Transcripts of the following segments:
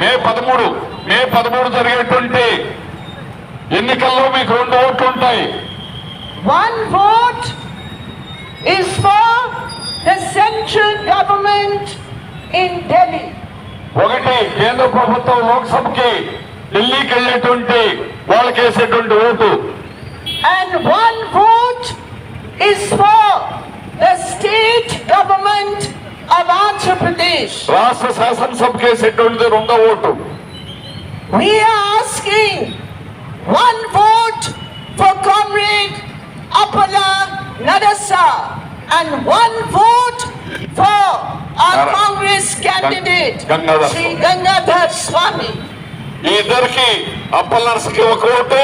మే పదమూడు మే పదమూడు జరిగేటువంటి ఎన్నికల్లో మీకు రెండు ఓట్లు ఉంటాయి. One vote is for government in Delhi ఒకటి కేంద్ర ప్రభుత్వం లోక్సభకి ఢిల్లీకి వెళ్ళేటువంటి వాళ్ళకి vote. And one vote is for the state government అవార్ రాష్ట్ర శాసనసభకి వేసేటువంటిది రెండో ఓటు. ఇద్దరికి అప్పల నరసకి ఒక ఓటు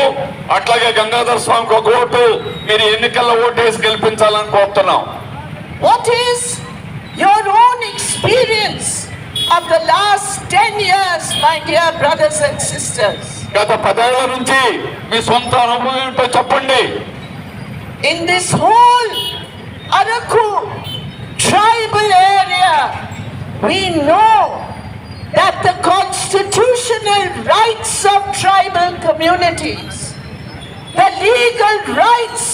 అట్లాగే గంగాధర్ స్వామికి ఒక ఓటు. మీరు ఎన్నికల్లో ఓటు వేసి గెలిపించాలని కోరుతున్నాం. your own experience of the last 10 years, my dear brothers and sisters? గత పదేళ్ల నుంచి మీ సొంత అనుభవం ఏంటో చెప్పండి In this whole Araku tribal area, we know that the constitutional rights of tribal communities, the legal rights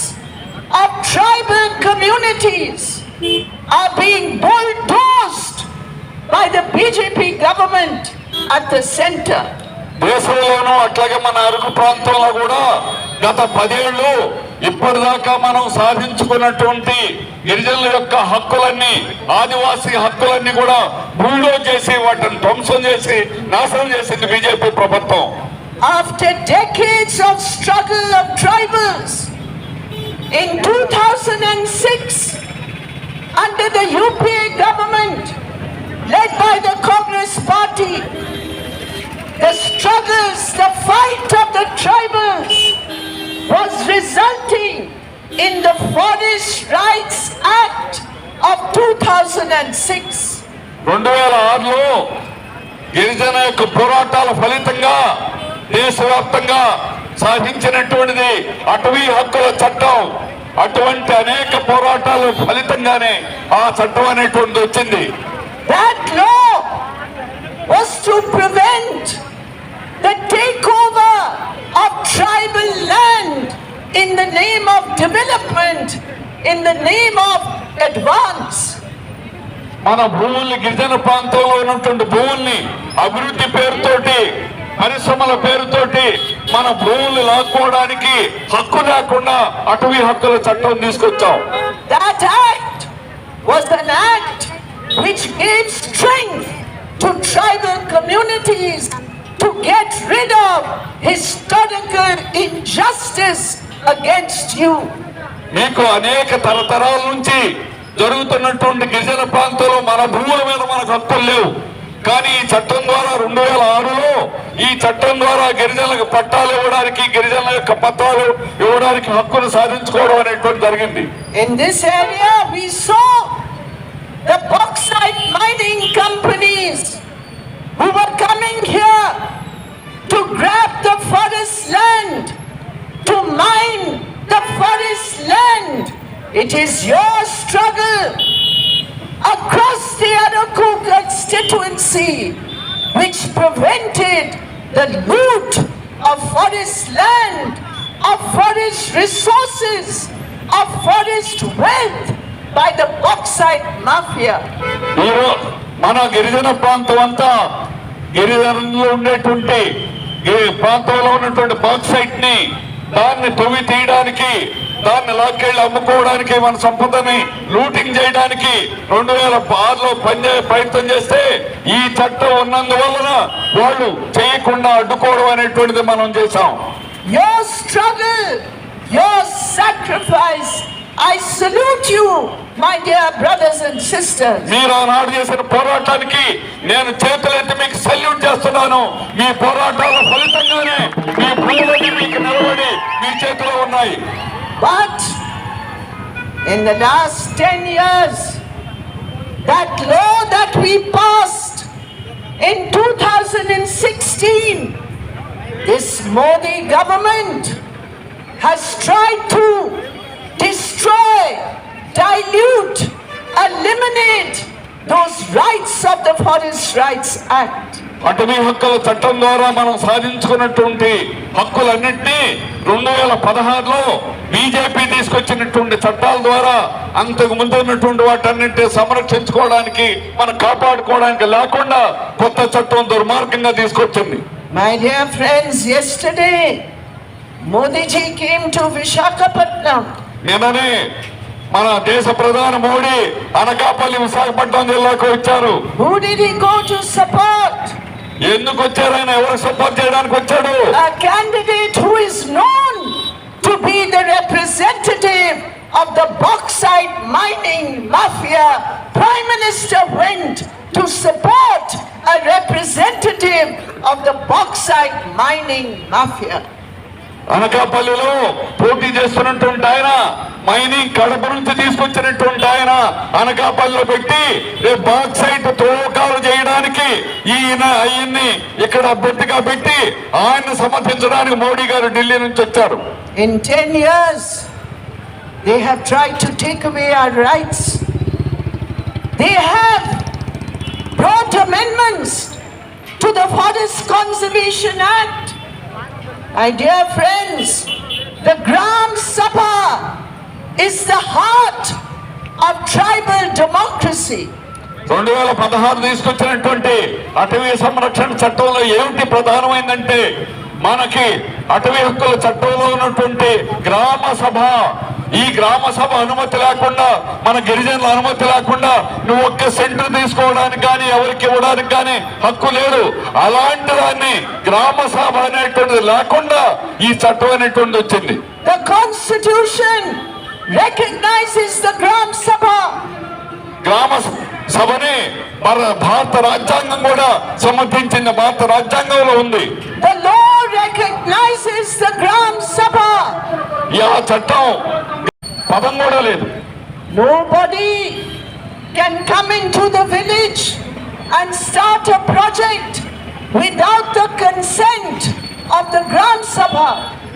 of tribal communities are being bulldozed by the BJP government at the center. దేశంలోనూ అట్లాగే మన అరకు ప్రాంతంలో కూడా గత పదేళ్ళు ఇప్పటిదాకా మనం సాధించుకున్నటువంటి గిరిజనుల యొక్క హక్కులన్నీ ఆదివాసీ హక్కులన్నీ కూడా బుల్డో చేసి వాటిని ధ్వంసం చేసి నాశనం చేసింది బీజేపీ ప్రభుత్వం After decades of struggle of tribals, in 2006, under the UPA government, led by the Congress party, the struggles, the fight of the tribals was resulting in the Forest Rights Act of 2006. రెండు వేల ఆరులో గిరిజన యొక్క పోరాటాల ఫలితంగా దేశవ్యాప్తంగా సాధించినటువంటిది అటవీ హక్కుల చట్టం అటువంటి అనేక పోరాటాల ఫలితంగానే ఆ చట్టం అనేటువంటిది వచ్చింది That law was to prevent the takeover of tribal land in the name of development, in the name of advance. మన భూముల్ని గిరిజన ప్రాంతంలో ఉన్నటువంటి భూముల్ని అభివృద్ధి పేరుతోటి పరిశ్రమల పేరుతోటి మన భూములు లాక్కోవడానికి హక్కు లేకుండా అటవీ హక్కుల చట్టం తీసుకొచ్చాం. That act was the which give strength to tribal communities to get rid of historical injustice against you మీకు అనేక తరతరాల నుంచి జరుగుతున్నటువంటి గిరిజన ప్రాంతంలో మన భూముల మీద మనకు హక్కులు లేవు. కానీ ఈ చట్టం ద్వారా రెండు వేల ఆరులో ఈ చట్టం ద్వారా గిరిజనులకు పట్టాలు ఇవ్వడానికి గిరిజనుల యొక్క పత్రాలు ఇవ్వడానికి హక్కును సాధించుకోవడం అనేటువంటి జరిగింది In this area, we saw the bauxite mining companies who were coming here to grab the forest land, to mine the forest land. It is your struggle across the Araku constituency which prevented the loot of forest land, of forest resources, of forest wealth by the bauxite mafia. మన గిరిజన ప్రాంతం అంతా గిరిజనంలో ఉండేటువంటి ఈ ప్రాంతంలో ఉన్నటువంటి బాక్సైట్ని దాన్ని తొవ్వి తీయడానికి దాన్ని లాక్కెళ్ళి అమ్ముకోవడానికి మన సంపదని లూటింగ్ చేయడానికి రెండు వేల ఆరులో ప్రయత్నం చేస్తే ఈ చట్టం ఉన్నందువలన వాళ్ళు చేయకుండా అడ్డుకోవడం అనేటువంటిది మనం చేశాం Your struggle, your sacrifice, I salute you, my dear brothers and sisters. మీరు ఆనాడు చేసిన పోరాటానికి నేను చేతులెత్తి మీకు సల్యూట్ చేస్తున్నాను మీ పోరాటాల But in the last 10 years, that law that we passed in 2016, this Modi government has tried to destroy, dilute, eliminate those rights of the Forest Rights Act. అటవీ హక్కుల చట్టం ద్వారా మనం సాధించుకున్నటువంటి హక్కులన్నింటినీ రెండు వేల పదహారులో బీజేపీ తీసుకొచ్చినటువంటి చట్టాల ద్వారా అంతకు ముందు ఉన్నటువంటి వాటన్నింటినీ సంరక్షించుకోవడానికి మనం కాపాడుకోవడానికి లేకుండా కొత్త చట్టం దుర్మార్గంగా తీసుకొచ్చింది dear friends, yesterday Modi ji came to Vishakhapatnam. నిన్ననే మన దేశ ప్రధాని మోడీ అనకాపల్లి విశాఖపట్నం జిల్లాకు వచ్చారు did he go to support? ఎందుకు వచ్చారు ఆయన ఎవరు సపోర్ట్ చేయడానికి వచ్చాడు A candidate who is known to be the representative of the bauxite mining mafia. Prime Minister went to support a representative of the bauxite mining mafia. అనకాపల్లిలో పోటీ చేస్తున్నటువంటి ఆయన మైనింగ్ కడప నుంచి తీసుకొచ్చినటువంటి ఆయన అనకాపల్లిలో పెట్టి రేపు బాక్సైట్ తోకాలు చేయడానికి ఈయన ఆయన్ని ఇక్కడ అభ్యర్థిగా పెట్టి ఆయన్ని సమర్థించడానికి మోడీ గారు ఢిల్లీ నుంచి వచ్చారు. In 10 years, they have try to take away our rights they have brought amendments to the Forest Conservation And dear friends, the Grand Sabha is the heart of tribal democracy. రెండు వేల పదహారు తీసుకొచ్చినటువంటి అటవీ సంరక్షణ చట్టంలో ఏమిటి ప్రధానమైందంటే మనకి అటవీ హక్కుల చట్టంలో ఉన్నటువంటి గ్రామ సభ ఈ గ్రామ సభ అనుమతి లేకుండా మన గిరిజనుల అనుమతి లేకుండా నువ్వు ఒక్క సెంటర్ తీసుకోవడానికి కానీ ఎవరికి ఇవ్వడానికి కానీ హక్కు లేదు అలాంటి దాన్ని గ్రామ సభ అనేటువంటిది లేకుండా ఈ చట్టం అనేటువంటిది వచ్చింది The Constitution recognizes the Gram Sabha. గ్రామ సభని మన భారత రాజ్యాంగం కూడా సమర్థించింది భారత రాజ్యాంగంలో ఉంది The law recognizes the Gram Sabha. ఈ చట్టం పదం కూడా లేదు Nobody can come into the village and start a project without the consent of the Gram Sabha.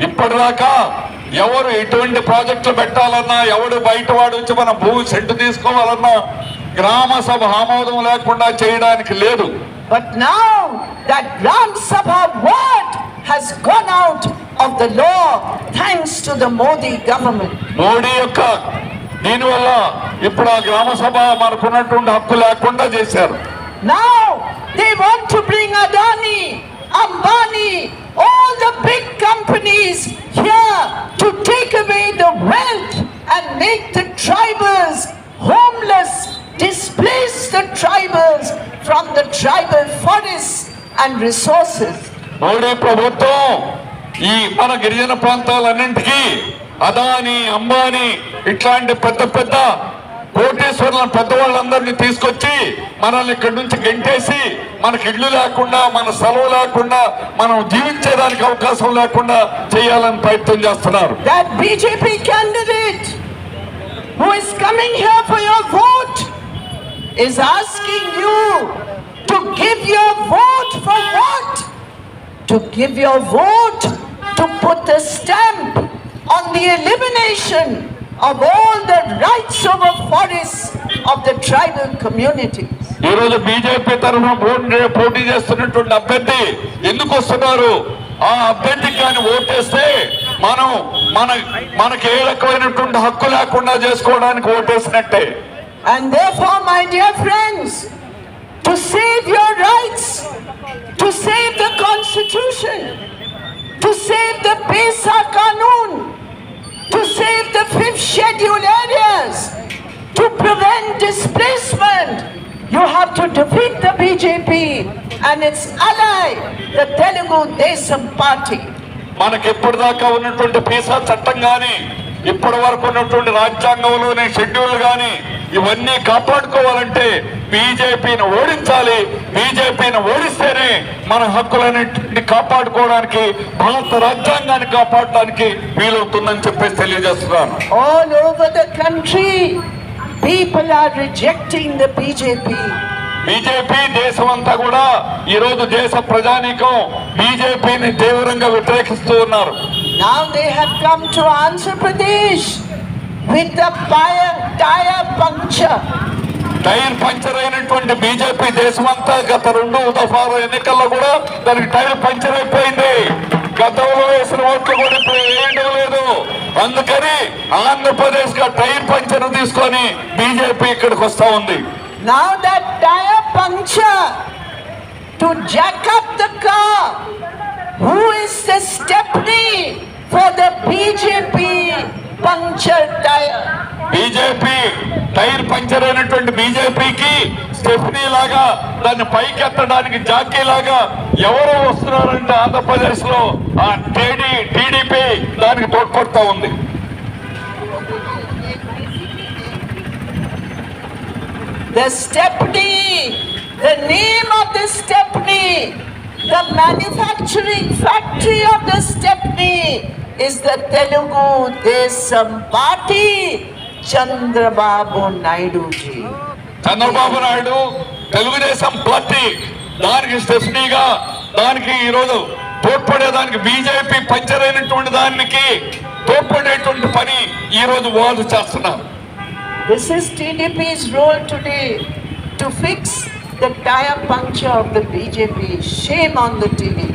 ఇప్పటిదాకా ఎవరు ఎటువంటి ప్రాజెక్టులు పెట్టాలన్నా ఎవడు బయట వాడు వచ్చి మన భూ సెంటు తీసుకోవాలన్నా గ్రామ సభ ఆమోదం లేకుండా చేయడానికి లేదు But now that Gram Sabha word has gone out of the law thanks to the Modi government. Modi యొక్క దీనివల్ల ఇప్పుడు ఆ గ్రామ సభ మనకున్నటువంటి హక్కు లేకుండా చేశారు Now they want to bring Adani, Ambani, all the big companies here to take away the wealth and make the tribals homeless, displace the tribals from the tribal forests and resources. Modi ప్రభుత్వం ఈ మన గిరిజన ప్రాంతాలన్నింటికీ అదాని అంబానీ ఇట్లాంటి పెద్ద పెద్ద కోటేశ్వర్ల పెద్దవాళ్ళందరినీ తీసుకొచ్చి మనల్ని ఇక్కడి నుంచి గెంటేసి మనకి ఇల్లు లేకుండా మన సెలవు లేకుండా మనం జీవించేదానికి అవకాశం లేకుండా చేయాలని ప్రయత్నం చేస్తున్నారు That BJP candidate who is coming here for your vote is asking you to give your vote for what? To give your vote to put the stamp on the elimination of all the rights over forests of the tribal communities. ఈ రోజు BJP తరఫున పోటీ పోటీ చేస్తున్నటువంటి అభ్యర్థి ఎందుకు వస్తున్నారు ఆ అభ్యర్థికి కానీ ఓటేస్తే మనం మన మనకి ఏ రకమైనటువంటి హక్కు లేకుండా చేసుకోవడానికి ఓటేసినట్టే And therefore, my dear friends, to save your rights, to save the constitution, to save the Pesa Kanun, to save the fifth schedule areas, to prevent displacement, you have to defeat the BJP and its ally, the Telugu Desam Party. మనకి ఇప్పటిదాకా ఉన్నటువంటి Pisa చట్టం కానీ ఇప్పటి వరకు ఉన్నటువంటి రాజ్యాంగంలోని schedule కానీ ఇవన్నీ కాపాడుకోవాలంటే బీజేపీని ఓడించాలి. బీజేపీని ఓడిస్తేనే మన హక్కులన్నింటిని కాపాడుకోవడానికి భారత రాజ్యాంగాన్ని కాపాడడానికి వీలవుతుందని చెప్పేసి తెలియజేస్తున్నాను. People are rejecting the BJP. BJP దేశం అంతా కూడా ఈ రోజు దేశ ప్రజానీకం బీజేపీని తీవ్రంగా వ్యతిరేకిస్తూ ఉన్నారు. Now they have come to Andhra Pradesh with the tire, tire puncture tyre puncture అయినటువంటి బీజేపీ దేశమంతా గత రెండు దఫాల ఎన్నికల్లో కూడా దానికి టైర్ పంచర్ అయిపోయింది. గతంలో వేసిన ఓట్లు కూడా ఇప్పుడు వేయడం లేదు. అందుకని ఆంధ్రప్రదేశ్గా టైర్ పంచర్ తీసుకొని బీజేపీ ఇక్కడికి వస్తా ఉంది. Now that tire puncture to jack up the car. Who is the stepney for the BJP puncture tire? BJP tyre puncture అయినటువంటి బీజేపీకి స్టెఫ్నీ లాగా దాన్ని పైకెత్తడానికి జాకీ లాగా ఎవరు వస్తున్నారంటే ఆంధ్రప్రదేశ్లో ఆ టీడీ టీడీపీ దానికి తోడ్పడుతూ ఉంది The stepney, the name of the the manufacturing factory of the stepney is the Telugu Desam Party, Chandrababu Naidu ji. Chandrababu Naidu Telugu Desam party దానికి స్టెఫ్నీగా దానికి ఈరోజు తోడ్పడేదానికి బీజేపీ పంచర్ అయినటువంటి దానికి తోడ్పడేటువంటి పని ఈ రోజు వాళ్ళు చేస్తున్నారు This is TDP's role today to fix the tire puncture of the BJP. Shame on the TDP.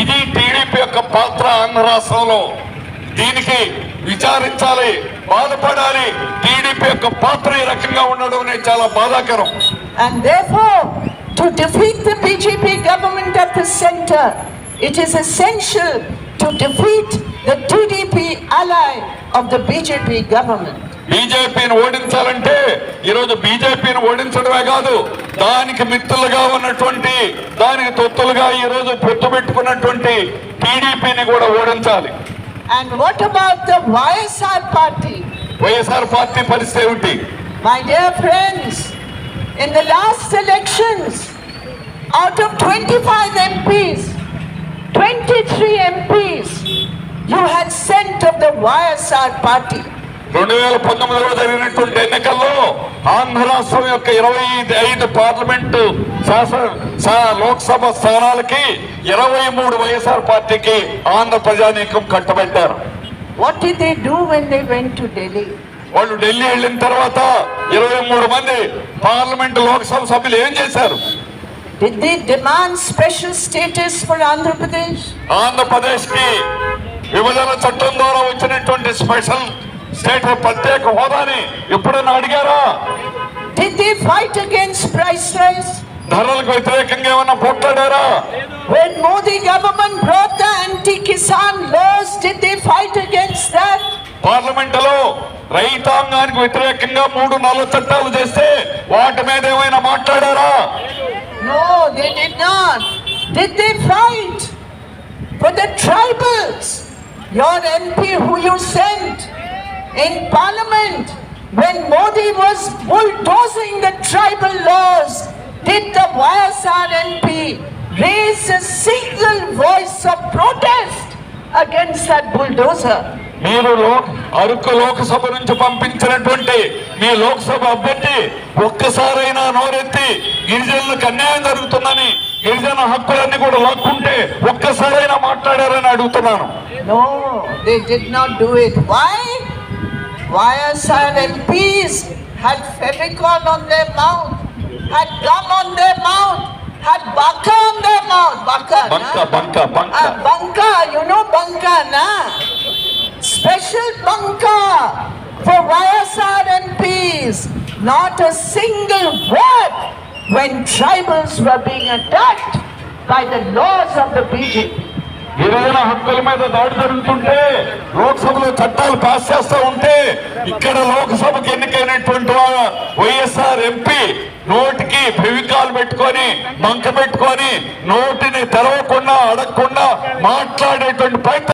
ఇది టీడీపీ యొక్క పాత్ర ఆంధ్ర రాష్ట్రంలో దీనికి విచారించాలి బాధపడాలి టీడీపీ యొక్క పాత్ర ఈ రకంగా ఉండడం అనేది చాలా బాధాకరం And therefore, to defeat the BJP government at the center, it is essential to defeat the TDP ally of the BJP government. బీజేపీని ఓడించాలంటే ఈరోజు బీజేపీని ఓడించడమే కాదు దానికి మిత్రులుగా ఉన్నటువంటి దానికి తొత్తులుగా ఈరోజు పొత్తు పెట్టుకున్నటువంటి టీడీపీని కూడా ఓడించాలి And what about the YSR party? YSR party పరిస్థితి ఏమిటి My dear friends, in the last elections, out of 25 MPs, 23 MPs you had sent of the YSR party. రెండు వేల పంతొమ్మిదిలో జరిగినటువంటి ఎన్నికల్లో ఆంధ్ర రాష్ట్రం యొక్క ఇరవై ఐదు పార్లమెంటు శాసన లోక్సభ స్థానాలకి ఇరవై మూడు వైఎస్ఆర్ పార్టీకి ఆంధ్ర ప్రజానీకం కట్టబెట్టారు went to Delhi? వాళ్ళు ఢిల్లీ వెళ్ళిన తర్వాత ఇరవై మూడు మంది పార్లమెంటు లోక్సభ సభ్యులు ఏం చేశారు Did they demand special status for Andhra Pradesh? ఆంధ్రప్రదేశ్కి విభజన చట్టం ద్వారా వచ్చినటువంటి స్పెషల్ స్టేటస్ ప్రత్యేక హోదాని ఎప్పుడైనా అడిగారా Did they fight against price rise? ధరలకు వ్యతిరేకంగా ఏమైనా పోట్లాడారా When Modi government brought the anti-Kisan laws, did they fight against that? పార్లమెంటులో రైతాంగానికి వ్యతిరేకంగా మూడు నల్ల చట్టాలు చేస్తే వాటి మీద ఏమైనా మాట్లాడారా No, they did not. Did they fight for the tribals? Your MP who you sent in parliament when Modi was bulldozing the tribal laws, did the YSR MP raise a single voice of protest against that bulldozer? మీరు అరకు లోకసభ నుంచి పంపించినటువంటి మీ లోక్సభ అభ్యర్థి ఒక్కసారైనా నోరెత్తి గిరిజనులకు అన్యాయం జరుగుతుందని గిరిజన హక్కులన్నీ కూడా లాక్కుంటే ఒక్కసారైనా మాట్లాడారని అడుగుతున్నాను No, they did not do it. Why? Ryerson and Peace had Femicon on their mouth, had gum on their mouth, had baka on their mouth. Baka, banka, na? banka, banka. Uh, banka, you know banka, na? Special banka for Ryerson and Peace. Not a single word when tribals were being attacked by the laws of the BJP. గిరిజన హక్కుల మీద దాడి జరుగుతుంటే లోక్సభలో చట్టాలు pass చేస్తూ ఉంటే ఇక్కడ లోక్సభకి ఎన్నికైనటువంటి వైఎస్ఆర్ ఎంపీ నోటికి ఫెవికాల్ పెట్టుకొని మంక పెట్టుకొని నోటిని తెరవకుండా అడగకుండా మాట్లాడేటువంటి ప్రయత్నం